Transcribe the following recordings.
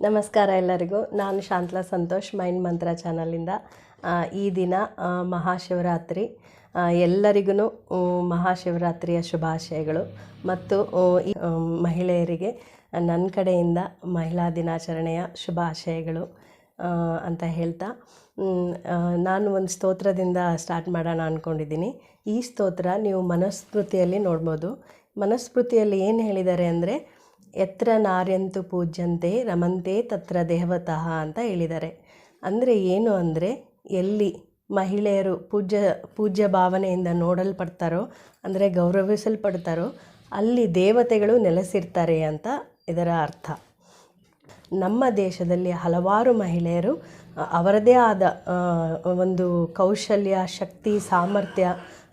ನಮಸ್ಕಾರ ಎಲ್ಲರಿಗೂ. ನಾನು ಶಾಂತಲಾ ಸಂತೋಷ್ ಮೈಂಡ್ ಮಂತ್ರ ಚಾನಲಿಂದ. ಈ ದಿನ ಮಹಾಶಿವರಾತ್ರಿ. ಎಲ್ಲರಿಗೂ ಮಹಾಶಿವರಾತ್ರಿಯ ಶುಭಾಶಯಗಳು. ಮತ್ತು ಈ ಮಹಿಳೆಯರಿಗೆ ನನ್ನ ಕಡೆಯಿಂದ ಮಹಿಳಾ ದಿನಾಚರಣೆಯ ಶುಭಾಶಯಗಳು ಅಂತ ಹೇಳ್ತಾ. ನಾನು ಒಂದು ಸ್ತೋತ್ರದಿಂದ ಸ್ಟಾರ್ಟ್ ಮಾಡೋಣ ಅಂದ್ಕೊಂಡಿದ್ದೀನಿ ಈ ಸ್ತೋತ್ರ ನೀವು ಮನಸ್ಮೃತಿಯಲ್ಲಿ ನೋಡ್ಬೋದು. ಮನಸ್ಮೃತಿಯಲ್ಲಿ ಏನು ಹೇಳಿದ್ದಾರೆ ಅಂದರೆ ಎತ್ರ ನಾರ್ಯಂತು ಪೂಜ್ಯಂತೆ ರಮಂತೆ ತತ್ರ ದೇವತಃ ಅಂತ ಹೇಳಿದ್ದಾರೆ. ಅಂದರೆ ಏನು ಅಂದರೆ ಎಲ್ಲಿ ಮಹಿಳೆಯರು ಪೂಜ್ಯ ಪೂಜ್ಯ ಭಾವನೆಯಿಂದ ನೋಡಲ್ಪಡ್ತಾರೋ, ಅಂದರೆ ಗೌರವಿಸಲ್ಪಡ್ತಾರೋ, ಅಲ್ಲಿ ದೇವತೆಗಳು ನೆಲೆಸಿರ್ತಾರೆ ಅಂತ ಇದರ ಅರ್ಥ. ನಮ್ಮ ದೇಶದಲ್ಲಿ ಹಲವಾರು ಮಹಿಳೆಯರು, ಅವರದೇ ಆದ ಒಂದು ಕೌಶಲ್ಯ, ಶಕ್ತಿ, ಸಾಮರ್ಥ್ಯ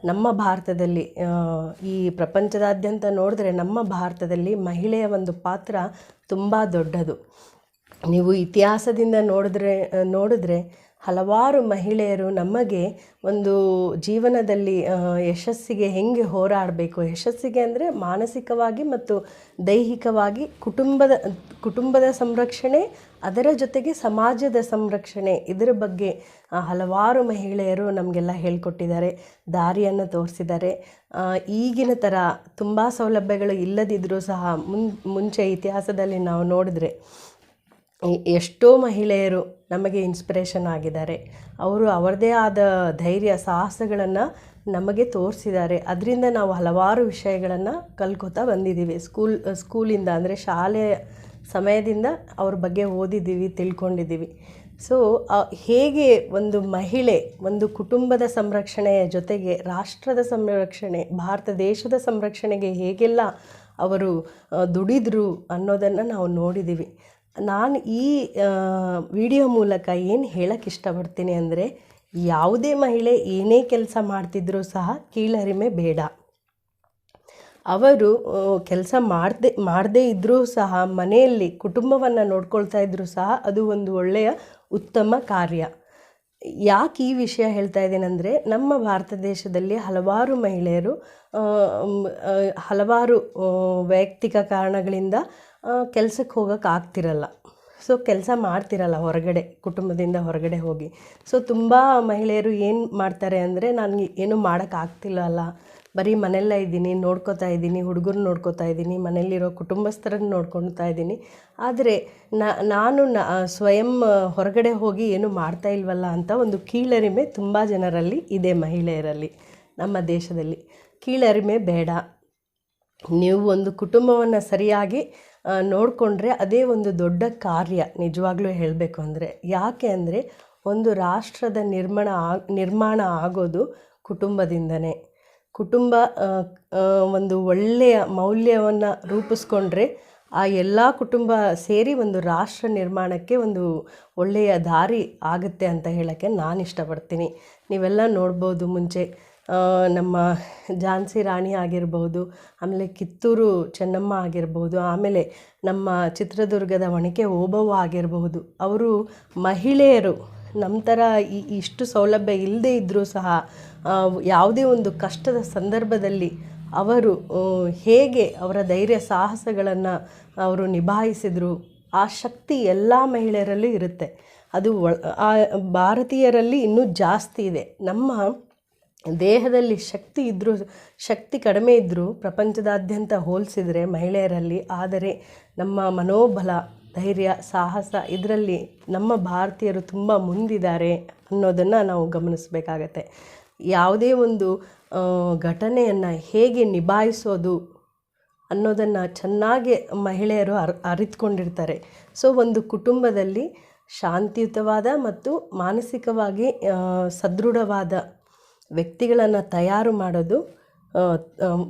ನಮ್ಮ ಭಾರತದಲ್ಲಿ ಈ ಪ್ರಪಂಚದಾದ್ಯಂತ ನೋಡಿದ್ರೆ ನಮ್ಮ ಭಾರತದಲ್ಲಿ ಮಹಿಳೆಯ ಒಂದು ಪಾತ್ರ ತುಂಬ ದೊಡ್ಡದು. ನೀವು ಇತಿಹಾಸದಿಂದ ನೋಡಿದ್ರೆ ನೋಡಿದ್ರೆ ಹಲವಾರು ಮಹಿಳೆಯರು ನಮಗೆ ಒಂದು ಜೀವನದಲ್ಲಿ ಯಶಸ್ಸಿಗೆ ಹೆಂಗೆ ಹೋರಾಡಬೇಕು? ಯಶಸ್ಸಿಗೆ ಅಂದರೆ ಮಾನಸಿಕವಾಗಿ ಮತ್ತು ದೈಹಿಕವಾಗಿ ಕುಟುಂಬದ ಕುಟುಂಬದ ಸಂರಕ್ಷಣೆ, ಅದರ ಜೊತೆಗೆ ಸಮಾಜದ ಸಂರಕ್ಷಣೆ ಇದರ ಬಗ್ಗೆ ಹಲವಾರು ಮಹಿಳೆಯರು ನಮಗೆಲ್ಲ ಹೇಳಿಕೊಟ್ಟಿದ್ದಾರೆ, ದಾರಿಯನ್ನು ತೋರಿಸಿದ್ದಾರೆ. ಈಗಿನ ಥರ ತುಂಬ ಸೌಲಭ್ಯಗಳು ಇಲ್ಲದಿದ್ದರೂ ಸಹ ಮುನ್, ಮುಂಚೆ ಇತಿಹಾಸದಲ್ಲಿ ನಾವು ನೋಡಿದ್ರೆ ಎಷ್ಟೋ ಮಹಿಳೆಯರು ನಮಗೆ ಇನ್ಸ್ಪಿರೇಷನ್ ಆಗಿದ್ದಾರೆ. ಅವರು ಅವರದೇ ಆದ ಧೈರ್ಯ, ಸಾಹಸಗಳನ್ನು ನಮಗೆ ತೋರಿಸಿದ್ದಾರೆ. ಅದರಿಂದ ನಾವು ಹಲವಾರು ವಿಷಯಗಳನ್ನು ಕಲ್ಕೋತಾ ಬಂದಿದ್ದೀವಿ. ಸ್ಕೂಲ್, ಸ್ಕೂಲಿಂದ ಅಂದರೆ ಶಾಲೆಯ ಸಮಯದಿಂದ ಅವ್ರ ಬಗ್ಗೆ ಓದಿದ್ದೀವಿ, ತಿಳ್ಕೊಂಡಿದ್ದೀವಿ. ಸೊ ಹೇಗೆ ಒಂದು ಮಹಿಳೆ ಒಂದು ಕುಟುಂಬದ ಸಂರಕ್ಷಣೆಯ ಜೊತೆಗೆ ರಾಷ್ಟ್ರದ ಸಂರಕ್ಷಣೆ, ಭಾರತ ದೇಶದ ಸಂರಕ್ಷಣೆಗೆ ಹೇಗೆಲ್ಲ ಅವರು ದುಡಿದ್ರು ಅನ್ನೋದನ್ನು ನಾವು ನೋಡಿದ್ದೀವಿ. ನಾನು ಈ ವಿಡಿಯೋ ಮೂಲಕ ಏನು ಹೇಳಕ್ಕೆ ಇಷ್ಟಪಡ್ತೀನಿ ಅಂದರೆ ಯಾವುದೇ ಮಹಿಳೆ ಏನೇ ಕೆಲಸ ಮಾಡ್ತಿದ್ರೂ ಸಹ ಕೀಳರಿಮೆ ಬೇಡ. ಅವರು ಕೆಲಸ ಮಾಡದೆ, ಮಾಡದೇ ಇದ್ದರೂ ಸಹ, ಮನೆಯಲ್ಲಿ ಕುಟುಂಬವನ್ನು ನೋಡ್ಕೊಳ್ತಾ ಇದ್ದರೂ ಸಹ ಅದು ಒಂದು ಒಳ್ಳೆಯ ಉತ್ತಮ ಕಾರ್ಯ. ಯಾಕೆ ಈ ವಿಷಯ ಹೇಳ್ತಾ ಇದ್ದೀನಿ ಅಂದರೆ ನಮ್ಮ ಭಾರತ ದೇಶದಲ್ಲಿ ಹಲವಾರು ಮಹಿಳೆಯರು ಹಲವಾರು ವೈಯಕ್ತಿಕ ಕಾರಣಗಳಿಂದ ಕೆಲಸಕ್ಕೆ ಹೋಗೋಕೆ ಆಗ್ತಿರಲ್ಲ. ಸೊ, ಕೆಲಸ ಮಾಡ್ತಿರಲ್ಲ ಹೊರಗಡೆ, ಕುಟುಂಬದಿಂದ ಹೊರಗಡೆ ಹೋಗಿ. ಸೊ, ತುಂಬ ಮಹಿಳೆಯರು ಏನು ಮಾಡ್ತಾರೆ ಅಂದರೆ ನನಗೆ ಏನೂ ಮಾಡೋಕ್ಕಾಗ್ತಿಲ್ಲ ಅಲ್ಲ. ಬರೀ ಮನೆಯಲ್ಲೇ ಇದ್ದೀನಿ, ನೋಡ್ಕೋತಾ ಇದ್ದೀನಿ ಹುಡುಗರು ನೋಡ್ಕೋತಾ ಇದ್ದೀನಿ, ಮನೆಯಲ್ಲಿರೋ ಕುಟುಂಬಸ್ಥರನ್ನು ನೋಡ್ಕೊಳ್ತಾ ಇದ್ದೀನಿ. ಆದರೆ ನಾನು ಸ್ವಯಂ ಹೊರಗಡೆ ಹೋಗಿ ಏನು ಮಾಡ್ತಾ ಇಲ್ವಲ್ಲ ಅಂತ ಒಂದು ಕೀಳರಿಮೆ ತುಂಬ ಜನರಲ್ಲಿ ಇದೆ ಮಹಿಳೆಯರಲ್ಲಿ ನಮ್ಮ ದೇಶದಲ್ಲಿ. ಕೀಳರಿಮೆ ಬೇಡ. ನೀವು ಒಂದು ಕುಟುಂಬವನ್ನು ಸರಿಯಾಗಿ ನೋಡಿಕೊಂಡ್ರೆ ಅದೇ ಒಂದು ದೊಡ್ಡ ಕಾರ್ಯ, ನಿಜವಾಗ್ಲೂ ಹೇಳಬೇಕು ಅಂದರೆ. ಯಾಕೆ ಅಂದರೆ ಒಂದು ರಾಷ್ಟ್ರದ ನಿರ್ಮಾಣ ಆ, ನಿರ್ಮಾಣ ಆಗೋದು ಕುಟುಂಬದಿಂದನೇ. ಕುಟುಂಬ ಒಂದು ಒಳ್ಳೆಯ ಮೌಲ್ಯವನ್ನು ರೂಪಿಸ್ಕೊಂಡ್ರೆ ಆ ಎಲ್ಲ ಕುಟುಂಬ ಸೇರಿ ಒಂದು ರಾಷ್ಟ್ರ ನಿರ್ಮಾಣಕ್ಕೆ ಒಂದು ಒಳ್ಳೆಯ ದಾರಿ ಆಗುತ್ತೆ ಅಂತ ಹೇಳೋಕ್ಕೆ ನಾನು ಇಷ್ಟಪಡ್ತೀನಿ. ನೀವೆಲ್ಲ ನೋಡ್ಬೋದು ಮುಂಚೆ ನಮ್ಮ ಝಾನ್ಸಿ ರಾಣಿ ಆಗಿರ್ಬೋದು, ಆಮೇಲೆ ಕಿತ್ತೂರು ಚೆನ್ನಮ್ಮ ಆಗಿರ್ಬೋದು, ಆಮೇಲೆ ನಮ್ಮ ಚಿತ್ರದುರ್ಗದ ಒಣಕೆ ಓಬವ್ವ ಆಗಿರಬಹುದು. ಅವರು ಮಹಿಳೆಯರು ನಮ್ಮ ಥರ ಇಷ್ಟು ಸೌಲಭ್ಯ ಇಲ್ಲದೇ ಇದ್ದರೂ ಸಹ ಯಾವುದೇ ಒಂದು ಕಷ್ಟದ ಸಂದರ್ಭದಲ್ಲಿ ಅವರು ಹೇಗೆ ಅವರ ಧೈರ್ಯ ಸಾಹಸಗಳನ್ನು ಅವರು ನಿಭಾಯಿಸಿದರು, ಆ ಶಕ್ತಿ ಎಲ್ಲ ಮಹಿಳೆಯರಲ್ಲೂ ಇರುತ್ತೆ. ಅದು ಒ- ಆ ಭಾರತೀಯರಲ್ಲಿ ಇನ್ನೂ ಜಾಸ್ತಿ ಇದೆ. ನಮ್ಮ ದೇಹದಲ್ಲಿ ಶಕ್ತಿ ಇದ್ದರೂ ಶಕ್ತಿ ಕಡಿಮೆ ಇದ್ದರೂ ಪ್ರಪಂಚದಾದ್ಯಂತ ಹೋಲಿಸಿದರೆ ಮಹಿಳೆಯರಲ್ಲಿ, ಆದರೆ ನಮ್ಮ ಮನೋಬಲ, ಧೈರ್ಯ, ಸಾಹಸ ಇದರಲ್ಲಿ ನಮ್ಮ ಭಾರತೀಯರು ತುಂಬ ಮುಂದಿದ್ದಾರೆ ಅನ್ನೋದನ್ನು ನಾವು ಗಮನಿಸಬೇಕಾಗತ್ತೆ. ಯಾವುದೇ ಒಂದು ಘಟನೆಯನ್ನು ಹೇಗೆ ನಿಭಾಯಿಸೋದು ಅನ್ನೋದನ್ನು ಚೆನ್ನಾಗಿ ಮಹಿಳೆಯರು ಅರ್, ಅರಿತುಕೊಂಡಿರ್ತಾರೆ. ಸೊ, ಒಂದು ಕುಟುಂಬದಲ್ಲಿ ಶಾಂತಿಯುತವಾದ ಮತ್ತು ಮಾನಸಿಕವಾಗಿ ಸದೃಢವಾದ ವ್ಯಕ್ತಿಗಳನ್ನು ತಯಾರು ಮಾಡೋದು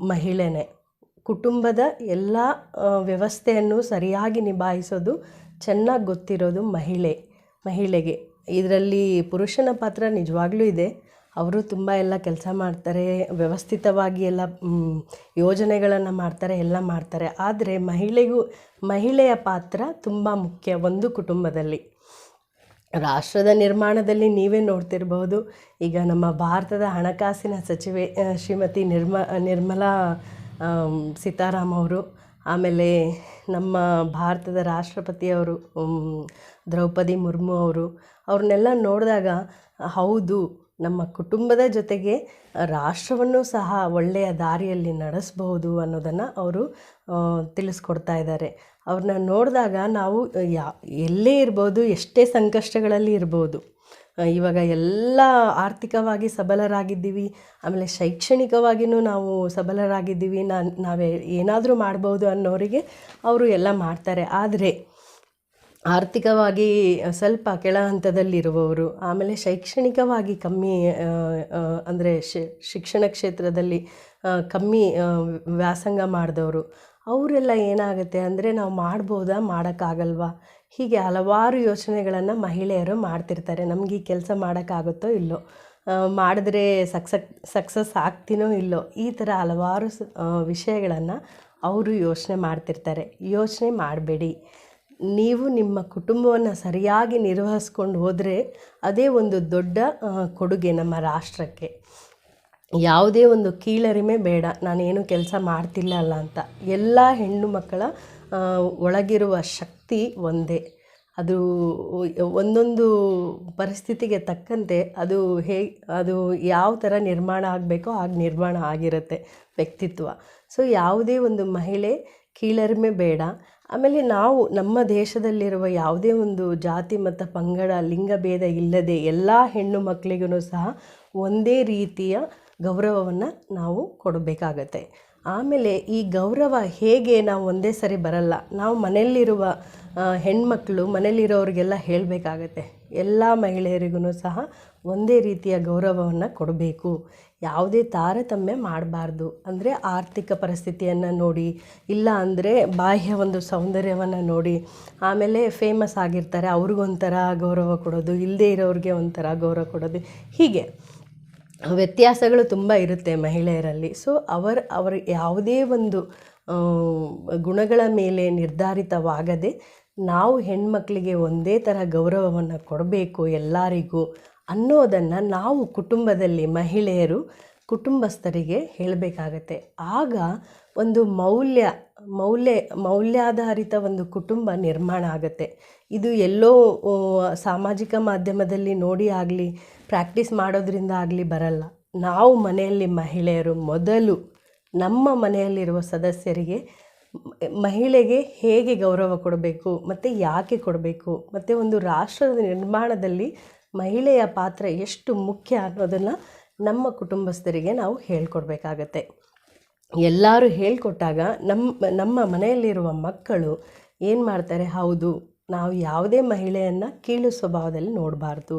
ಮಹಿಳೆನೇ. ಕುಟುಂಬದ ಎಲ್ಲ ವ್ಯವಸ್ಥೆಯನ್ನು ಸರಿಯಾಗಿ ನಿಭಾಯಿಸೋದು, ಚೆನ್ನಾಗಿ ಗೊತ್ತಿರೋದು ಮಹಿಳೆ, ಮಹಿಳೆಗೆ. ಇದರಲ್ಲಿ ಪುರುಷನ ಪಾತ್ರ ನಿಜವಾಗ್ಲೂ ಇದೆ. ಅವರು ತುಂಬ ಎಲ್ಲ ಕೆಲಸ ಮಾಡ್ತಾರೆ, ವ್ಯವಸ್ಥಿತವಾಗಿ ಎಲ್ಲ ಯೋಜನೆಗಳನ್ನು ಮಾಡ್ತಾರೆ, ಎಲ್ಲ ಮಾಡ್ತಾರೆ. ಆದರೆ ಮಹಿಳೆಗೂ, ಮಹಿಳೆಯ ಪಾತ್ರ ತುಂಬ ಮುಖ್ಯ ಒಂದು ಕುಟುಂಬದಲ್ಲಿ. ರಾಷ್ಟ್ರದ ನಿರ್ಮಾಣದಲ್ಲಿ ನೀವೇ ನೋಡ್ತಿರ್ಬಹುದು. ಈಗ ನಮ್ಮ ಭಾರತದ ಹಣಕಾಸಿನ ಸಚಿವೆ ಶ್ರೀಮತಿ ನಿರ್ಮ, ನಿರ್ಮಲಾ ಸೀತಾರಾಮ್ ಅವರು, ಆಮೇಲೆ ನಮ್ಮ ಭಾರತದ ರಾಷ್ಟ್ರಪತಿಯವರು ದ್ರೌಪದಿ ಮುರ್ಮು ಅವರು, ಅವ್ರನ್ನೆಲ್ಲ ನೋಡಿದಾಗ, ಹೌದು ನಮ್ಮ ಕುಟುಂಬದ ಜೊತೆಗೆ ರಾಷ್ಟ್ರವನ್ನು ಸಹ ಒಳ್ಳೆಯ ದಾರಿಯಲ್ಲಿ ನಡೆಸಬಹುದು ಅನ್ನೋದನ್ನು ಅವರು ತಿಳಿಸ್ಕೊಡ್ತಾ ಇದ್ದಾರೆ. ಅವ್ರನ್ನ ನೋಡಿದಾಗ ನಾವು ಯಾ, ಎಲ್ಲೇ ಇರ್ಬೋದು, ಎಷ್ಟೇ ಸಂಕಷ್ಟಗಳಲ್ಲಿ ಇರ್ಬೋದು ಇವಾಗ ಎಲ್ಲ ಆರ್ಥಿಕವಾಗಿ ಸಬಲರಾಗಿದ್ದೀವಿ, ಆಮೇಲೆ ಶೈಕ್ಷಣಿಕವಾಗಿಯೂ ನಾವು ಸಬಲರಾಗಿದ್ದೀವಿ, ನಾನು, ನಾವೇ ಏನಾದರೂ ಮಾಡ್ಬೋದು ಅನ್ನೋರಿಗೆ ಅವರು ಎಲ್ಲ ಮಾಡ್ತಾರೆ. ಆದರೆ ಆರ್ಥಿಕವಾಗಿ ಸ್ವಲ್ಪ ಕೆಳ ಹಂತದಲ್ಲಿರುವವರು ಆಮೇಲೆ ಶೈಕ್ಷಣಿಕವಾಗಿ ಕಮ್ಮಿ ಅಂದರೆ ಶಿಕ್ಷಣ ಕ್ಷೇತ್ರದಲ್ಲಿ ಕಮ್ಮಿ ವ್ಯಾಸಂಗ ಮಾಡಿದವರು, ಅವರೆಲ್ಲ ಏನಾಗುತ್ತೆ ಅಂದರೆ ನಾವು ಮಾಡ್ಬೋದಾ, ಮಾಡೋಕ್ಕಾಗಲ್ವಾ? ಹೀಗೆ ಹಲವಾರು ಯೋಚನೆಗಳನ್ನು ಮಹಿಳೆಯರು ಮಾಡ್ತಿರ್ತಾರೆ. ನಮ್ಗೆ ಈ ಕೆಲಸ ಮಾಡೋಕ್ಕಾಗುತ್ತೋ ಇಲ್ಲೋ? ಮಾಡಿದ್ರೆ ಸಕ್ಸಕ್, ಸಕ್ಸಸ್ ಆಗ್ತೀನೋ ಇಲ್ಲೋ? ಈ ಥರ ಹಲವಾರು ವಿಷಯಗಳನ್ನು ಅವರು ಯೋಚನೆ ಮಾಡ್ತಿರ್ತಾರೆ. ಯೋಚನೆ ಮಾಡಬೇಡಿ. ನೀವು ನಿಮ್ಮ ಕುಟುಂಬವನ್ನು ಸರಿಯಾಗಿ ನಿರ್ವಹಿಸ್ಕೊಂಡು ಹೋದರೆ ಅದೇ ಒಂದು ದೊಡ್ಡ ಕೊಡುಗೆ ನಮ್ಮ ರಾಷ್ಟ್ರಕ್ಕೆ. ಯಾವುದೇ ಒಂದು ಕೀಳರಿಮೆ ಬೇಡ, ನಾನೇನು ಕೆಲಸ ಮಾಡ್ತಿಲ್ಲ ಅಲ್ಲ ಅಂತ. ಎಲ್ಲ ಹೆಣ್ಣು ಮಕ್ಕಳ ಒಳಗಿರುವ ಶಕ್ತಿ ಒಂದೇ. ಅದು ಒಂದೊಂದು ಪರಿಸ್ಥಿತಿಗೆ ತಕ್ಕಂತೆ ಅದು ಹೇ, ಅದು ಯಾವ ಥರ ನಿರ್ಮಾಣ ಆಗಬೇಕೋ ಆಗ ನಿರ್ಮಾಣ ಆಗಿರುತ್ತೆ ವ್ಯಕ್ತಿತ್ವ. ಸೊ ಯಾವುದೇ ಒಂದು ಮಹಿಳೆ ಕೀಳರಿಮೆ ಬೇಡ ಆಮೇಲೆ ನಾವು ನಮ್ಮ ದೇಶದಲ್ಲಿರುವ ಯಾವುದೇ ಒಂದು ಜಾತಿ ಮತ್ತು ಪಂಗಡ ಲಿಂಗಭೇದ ಇಲ್ಲದೆ ಎಲ್ಲ ಹೆಣ್ಣು ಮಕ್ಕಳಿಗೂ ಸಹ ಒಂದೇ ರೀತಿಯ ಗೌರವವನ್ನು ನಾವು ಕೊಡಬೇಕಾಗತ್ತೆ. ಆಮೇಲೆ ಈ ಗೌರವ ಹೇಗೆ ನಾವು ಒಂದೇ ಸರಿ ಬರಲ್ಲ, ನಾವು ಮನೆಯಲ್ಲಿರುವ ಹೆಣ್ಮಕ್ಕಳು ಮನೆಯಲ್ಲಿರೋರಿಗೆಲ್ಲ ಹೇಳಬೇಕಾಗತ್ತೆ. ಎಲ್ಲ ಮಹಿಳೆಯರಿಗೂ ಸಹ ಒಂದೇ ರೀತಿಯ ಗೌರವವನ್ನು ಕೊಡಬೇಕು. ಯಾವುದೇ ತಾರತಮ್ಯ ಮಾಡಬಾರ್ದು. ಅಂದರೆ ಆರ್ಥಿಕ ಪರಿಸ್ಥಿತಿಯನ್ನು ನೋಡಿ, ಇಲ್ಲ ಅಂದರೆ ಬಾಹ್ಯ ಒಂದು ಸೌಂದರ್ಯವನ್ನು ನೋಡಿ, ಆಮೇಲೆ ಫೇಮಸ್ ಆಗಿರ್ತಾರೆ ಅವ್ರಿಗೊಂಥರ ಗೌರವ ಕೊಡೋದು ಇಲ್ಲದೇ ಇರೋರಿಗೆ ಒಂಥರ ಗೌರವ ಕೊಡೋದು, ಹೀಗೆ. ವ್ಯತ್ಯಾಸಗಳು ತುಂಬ ಇರುತ್ತೆ ಮಹಿಳೆಯರಲ್ಲಿ. ಸೊ ಅವರ ಅವರ ಯಾವುದೇ ಒಂದು ಗುಣಗಳ ಮೇಲೆ ನಿರ್ಧಾರಿತವಾಗದೆ ನಾವು ಹೆಣ್ಮಕ್ಳಿಗೆ ಒಂದೇ ಥರ ಗೌರವವನ್ನು ಕೊಡಬೇಕು ಎಲ್ಲರಿಗೂ. ಅನ್ನೋದನ್ನು ನಾವು ಕುಟುಂಬದಲ್ಲಿ ಮಹಿಳೆಯರು ಕುಟುಂಬಸ್ಥರಿಗೆ ಹೇಳಬೇಕಾಗತ್ತೆ. ಆಗ ಒಂದು ಮೌಲ್ಯ ಮೌಲ್ಯ, ಮೌಲ್ಯಾಧಾರಿತ ಒಂದು ಕುಟುಂಬ ನಿರ್ಮಾಣ ಆಗುತ್ತೆ. ಇದು ಎಲ್ಲೋ ಸಾಮಾಜಿಕ ಮಾಧ್ಯಮದಲ್ಲಿ ನೋಡಿ ಆಗಲಿ, ಪ್ರಾಕ್ಟೀಸ್ ಮಾಡೋದ್ರಿಂದ ಆಗಲಿ ಬರಲ್ಲ. ನಾವು ಮನೆಯಲ್ಲಿ ಮಹಿಳೆಯರು ಮೊದಲು ನಮ್ಮ ಮನೆಯಲ್ಲಿರುವ ಸದಸ್ಯರಿಗೆ ಮಹಿಳೆಗೆ ಹೇಗೆ ಗೌರವ ಕೊಡಬೇಕು, ಮತ್ತು ಯಾಕೆ ಕೊಡಬೇಕು, ಮತ್ತು ಒಂದು ರಾಷ್ಟ್ರದ ನಿರ್ಮಾಣದಲ್ಲಿ ಮಹಿಳೆಯ ಪಾತ್ರ ಎಷ್ಟು ಮುಖ್ಯ ಅನ್ನೋದನ್ನು ನಮ್ಮ ಕುಟುಂಬಸ್ಥರಿಗೆ ನಾವು ಹೇಳ್ಕೊಡ್ಬೇಕಾಗತ್ತೆ. ಎಲ್ಲರೂ ಹೇಳ್ಕೊಟ್ಟಾಗ ನಮ್ಮ ನಮ್ಮ ಮನೆಯಲ್ಲಿರುವ ಮಕ್ಕಳು ಏನು ಮಾಡ್ತಾರೆ? ಹೌದು, ನಾವು ಯಾವುದೇ ಮಹಿಳೆಯನ್ನು ಕೀಳು ಸ್ವಭಾವದಲ್ಲಿ ನೋಡಬಾರ್ದು.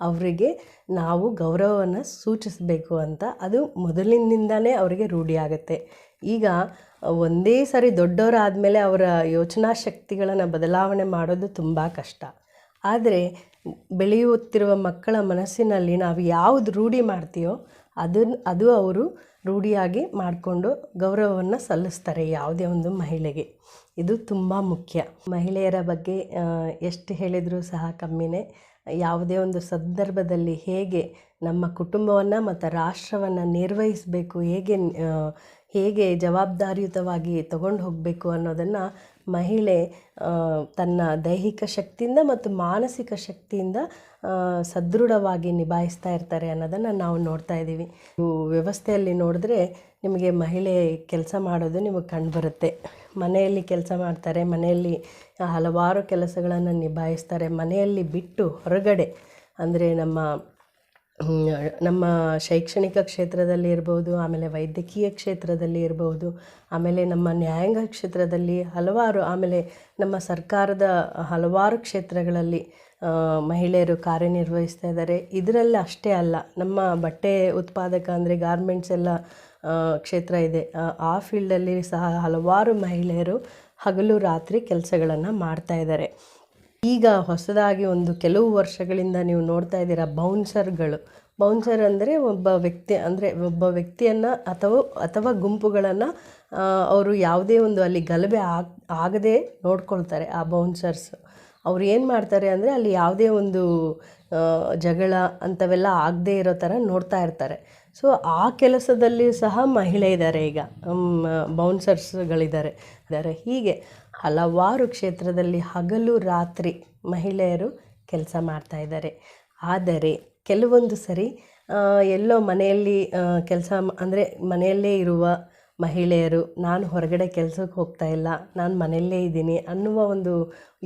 ಅವರಿಗೆ ನಾವು ಗೌರವವನ್ನು ಸೂಚಿಸಬೇಕು ಅಂತ ಅದು ಮೊದಲಿನಿಂದಲೇ ಅವರಿಗೆ ರೂಢಿಯಾಗತ್ತೆ ಈಗ ಒಂದೇ ಸಾರಿ ದೊಡ್ಡವರಾದಮೇಲೆ ಅವರ ಯೋಚನಾ ಶಕ್ತಿಗಳನ್ನು ಬದಲಾವಣೆ ಮಾಡೋದು ತುಂಬ ಕಷ್ಟ. ಆದರೆ ಬೆಳೆಯುತ್ತಿರುವ ಮಕ್ಕಳ ಮನಸ್ಸಿನಲ್ಲಿ ನಾವು ಯಾವುದು ರೂಢಿ ಮಾಡ್ತೀವೋ ಅದನ್ನು ಅದು ಅವರು ರೂಢಿಯಾಗಿ ಮಾಡಿಕೊಂಡು ಗೌರವವನ್ನು ಸಲ್ಲಿಸ್ತಾರೆ ಯಾವುದೇ ಒಂದು ಮಹಿಳೆಗೆ. ಇದು ತುಂಬ ಮುಖ್ಯ. ಮಹಿಳೆಯರ ಬಗ್ಗೆ ಎಷ್ಟು ಹೇಳಿದರೂ ಸಹ ಕಮ್ಮಿನೇ. ಯಾವುದೇ ಒಂದು ಸಂದರ್ಭದಲ್ಲಿ ಹೇಗೆ ನಮ್ಮ ಕುಟುಂಬವನ್ನು ಮತ್ತು ರಾಷ್ಟ್ರವನ್ನು ನಿರ್ವಹಿಸಬೇಕು, ಹೇಗೆ ಹೇಗೆ ಜವಾಬ್ದಾರಿಯುತವಾಗಿ ತಗೊಂಡು ಹೋಗಬೇಕು ಅನ್ನೋದನ್ನು ಮಹಿಳೆ ತನ್ನ ದೈಹಿಕ ಶಕ್ತಿಯಿಂದ ಮತ್ತು ಮಾನಸಿಕ ಶಕ್ತಿಯಿಂದ ಸದೃಢವಾಗಿ ನಿಭಾಯಿಸ್ತಾ ಇರ್ತಾರೆ ಅನ್ನೋದನ್ನು ನಾವು ನೋಡ್ತಾ ಇದ್ದೀವಿ. ವ್ಯವಸ್ಥೆಯಲ್ಲಿ ನೋಡಿದ್ರೆ ನಿಮಗೆ ಮಹಿಳೆ ಕೆಲಸ ಮಾಡೋದು ನಿಮಗೆ ಕಂಡುಬರುತ್ತೆ ಮನೆಯಲ್ಲಿ ಕೆಲಸ ಮಾಡ್ತಾರೆ, ಮನೆಯಲ್ಲಿ ಹಲವಾರು ಕೆಲಸಗಳನ್ನು ನಿಭಾಯಿಸ್ತಾರೆ, ಮನೆಯಲ್ಲಿ ಬಿಟ್ಟು ಹೊರಗಡೆ, ಅಂದರೆ ನಮ್ಮ ನಮ್ಮ ಶೈಕ್ಷಣಿಕ ಕ್ಷೇತ್ರದಲ್ಲಿ ಇರ್ಬೋದು ಆಮೇಲೆ ವೈದ್ಯಕೀಯ ಕ್ಷೇತ್ರದಲ್ಲಿ ಇರ್ಬೋದು ಆಮೇಲೆ ನಮ್ಮ ನ್ಯಾಯಾಂಗ ಕ್ಷೇತ್ರದಲ್ಲಿ ಹಲವಾರು ಆಮೇಲೆ ನಮ್ಮ ಸರ್ಕಾರದ ಹಲವಾರು ಕ್ಷೇತ್ರಗಳಲ್ಲಿ ಮಹಿಳೆಯರು ಕಾರ್ಯನಿರ್ವಹಿಸ್ತಾ ಇದ್ದಾರೆ. ಇದರಲ್ಲಿ ಅಷ್ಟೇ ಅಲ್ಲ ನಮ್ಮ ಬಟ್ಟೆ ಉತ್ಪಾದಕ ಅಂದರೆ ಗಾರ್ಮೆಂಟ್ಸ್ ಎಲ್ಲ ಕ್ಷೇತ್ರ ಇದೆ. ಆ, ಫೀಲ್ಡಲ್ಲಿ ಸಹ ಹಲವಾರು ಮಹಿಳೆಯರು ಹಗಲು ರಾತ್ರಿ ಕೆಲಸಗಳನ್ನು ಮಾಡ್ತಾ ಇದ್ದಾರೆ. ಈಗ ಹೊಸದಾಗಿ ಒಂದು ಕೆಲವು ವರ್ಷಗಳಿಂದ ನೀವು ನೋಡ್ತಾ ಇದ್ದೀರಾ ಬೌನ್ಸರ್ಗಳು. ಬೌನ್ಸರ್ ಅಂದರೆ ಒಬ್ಬ ವ್ಯಕ್ತಿ, ಅಂದರೆ ಒಬ್ಬ ವ್ಯಕ್ತಿಯನ್ನು ಅಥವಾ ಅಥವಾ ಗುಂಪುಗಳನ್ನು ಅವರು ಯಾವುದೇ ಒಂದು ಅಲ್ಲಿ ಗಲಭೆ ಆಗ, ಆಗದೆ ನೋಡ್ಕೊಳ್ತಾರೆ ಆ ಬೌನ್ಸರ್ಸ್. ಅವ್ರು ಏನು ಮಾಡ್ತಾರೆ ಅಂದರೆ ಅಲ್ಲಿ ಯಾವುದೇ ಒಂದು ಜಗಳ ಅಂಥವೆಲ್ಲ ಆಗದೇ ಇರೋ ಥರ ನೋಡ್ತಾ ಇರ್ತಾರೆ. ಸೊ, ಆ ಕೆಲಸದಲ್ಲಿಯೂ ಸಹ ಮಹಿಳೆ ಇದ್ದಾರೆ ಈಗ. ಬೌನ್ಸರ್ಸ್ಗಳಿದ್ದಾರೆ. ಇದ್ದಾರೆ. ಹೀಗೆ ಹಲವಾರು ಕ್ಷೇತ್ರದಲ್ಲಿ ಹಗಲು ರಾತ್ರಿ ಮಹಿಳೆಯರು ಕೆಲಸ ಮಾಡ್ತಾ ಇದ್ದಾರೆ. ಆದರೆ ಕೆಲವೊಂದು ಸರಿ ಎಲ್ಲೋ ಮನೆಯಲ್ಲಿ ಕೆಲಸ ಅಂದರೆ ಮನೆಯಲ್ಲೇ ಇರುವ ಮಹಿಳೆಯರು, ನಾನು ಹೊರಗಡೆ ಕೆಲಸಕ್ಕೆ ಹೋಗ್ತಾ ಇಲ್ಲ, ನಾನು ಮನೆಯಲ್ಲೇ ಇದ್ದೀನಿ ಅನ್ನುವ ಒಂದು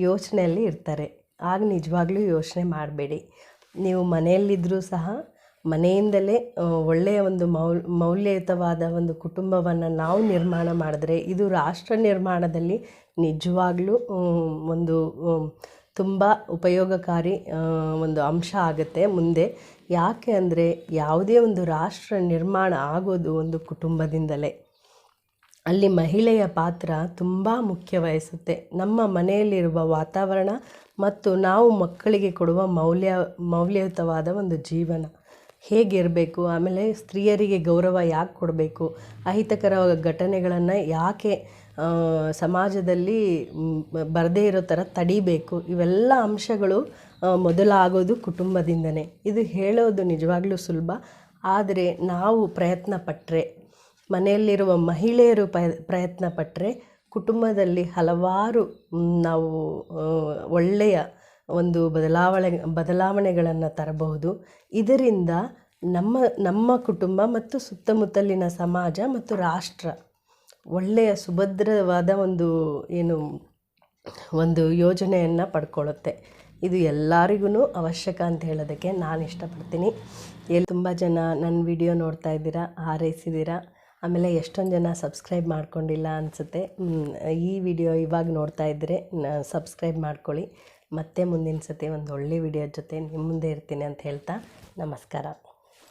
ಯೋಚನೆಯಲ್ಲಿ ಇರ್ತಾರೆ. ಆಗ ನಿಜವಾಗ್ಲೂ ಯೋಚನೆ ಮಾಡಬೇಡಿ. ನೀವು ಮನೆಯಲ್ಲಿದ್ದರೂ ಸಹ ಮನೆಯಿಂದಲೇ ಒಳ್ಳೆಯ ಒಂದು ಮೌಲ್, ಮೌಲ್ಯಯುತವಾದ ಒಂದು ಕುಟುಂಬವನ್ನು ನಾವು ನಿರ್ಮಾಣ ಮಾಡಿದ್ರೆ, ಇದು ರಾಷ್ಟ್ರ ನಿರ್ಮಾಣದಲ್ಲಿ ನಿಜವಾಗ್ಲೂ ಒಂದು ತುಂಬ ಉಪಯೋಗಕಾರಿ ಒಂದು ಅಂಶ ಆಗುತ್ತೆ. ಮುಂದೆ ಯಾಕೆ ಅಂದರೆ, ಯಾವುದೇ ಒಂದು ರಾಷ್ಟ್ರ ನಿರ್ಮಾಣ ಆಗೋದು ಒಂದು ಕುಟುಂಬದಿಂದಲೇ. ಅಲ್ಲಿ ಮಹಿಳೆಯ ಪಾತ್ರ ತುಂಬ ಮುಖ್ಯ ವಹಿಸುತ್ತೆ ನಮ್ಮ ಮನೆಯಲ್ಲಿರುವ ವಾತಾವರಣ ಮತ್ತು ನಾವು ಮಕ್ಕಳಿಗೆ ಕೊಡುವ ಮೌಲ್ಯ, ಮೌಲ್ಯಯುತವಾದ ಒಂದು ಜೀವನ. ಹೇಗಿರಬೇಕು ಆಮೇಲೆ ಸ್ತ್ರೀಯರಿಗೆ ಗೌರವ ಯಾಕೆ ಕೊಡಬೇಕು ಅಹಿತಕರ ಘಟನೆಗಳನ್ನು ಯಾಕೆ ಸಮಾಜದಲ್ಲಿ ಬರದೇ ಇರೋ ಥರ ತಡಿಬೇಕು, ಇವೆಲ್ಲ ಅಂಶಗಳು ಮೊದಲಾಗೋದು ಕುಟುಂಬದಿಂದನೇ. ಇದು ಹೇಳೋದು ನಿಜವಾಗ್ಲೂ ಸುಲಭ, ಆದರೆ ನಾವು ಪ್ರಯತ್ನ ಪಟ್ಟರೆ ಮನೆಯಲ್ಲಿರುವ ಮಹಿಳೆಯರು ಪ್ರಯತ್ನ ಪಟ್ಟರೆ ಕುಟುಂಬದಲ್ಲಿ ಹಲವಾರು ನಾವು ಒಳ್ಳೆಯ ಒಂದು ಬದಲಾವಣೆ, ಬದಲಾವಣೆಗಳನ್ನು ತರಬಹುದು. ಇದರಿಂದ ನಮ್ಮ ನಮ್ಮ ಕುಟುಂಬ ಮತ್ತು ಸುತ್ತಮುತ್ತಲಿನ ಸಮಾಜ ಮತ್ತು ರಾಷ್ಟ್ರ ಒಳ್ಳೆಯ ಸುಭದ್ರವಾದ ಒಂದು ಏನು, ಒಂದು ಯೋಜನೆಯನ್ನು ಪಡ್ಕೊಳ್ಳುತ್ತೆ. ಇದು ಎಲ್ಲರಿಗೂ ಅವಶ್ಯಕ ಅಂತ ಹೇಳೋದಕ್ಕೆ ನಾನು ಇಷ್ಟಪಡ್ತೀನಿ. ಎಲ್ಲಿ ತುಂಬ ಜನ ನನ್ನ ವಿಡಿಯೋ ನೋಡ್ತಾ ಇದ್ದೀರಾ, ಹಾರೈಸಿದ್ದೀರಾ, ಆಮೇಲೆ ಎಷ್ಟೊಂದು ಜನ ಸಬ್ಸ್ಕ್ರೈಬ್ ಮಾಡ್ಕೊಂಡಿಲ್ಲ ಅನಿಸುತ್ತೆ. ಈ ವಿಡಿಯೋ ಇವಾಗ ನೋಡ್ತಾ ಇದ್ದರೆ ಸಬ್ಸ್ಕ್ರೈಬ್ ಮಾಡ್ಕೊಳ್ಳಿ. ಮತ್ತೆ ಮುಂದಿನ ಸತಿ ಒಂದು ಒಳ್ಳೆ ವಿಡಿಯೋ ಜೊತೆ ನಿಮ್ಮ ಮುಂದೆ ಇರ್ತೀನಿ ಅಂತ ಹೇಳ್ತಾ ನಮಸ್ಕಾರ.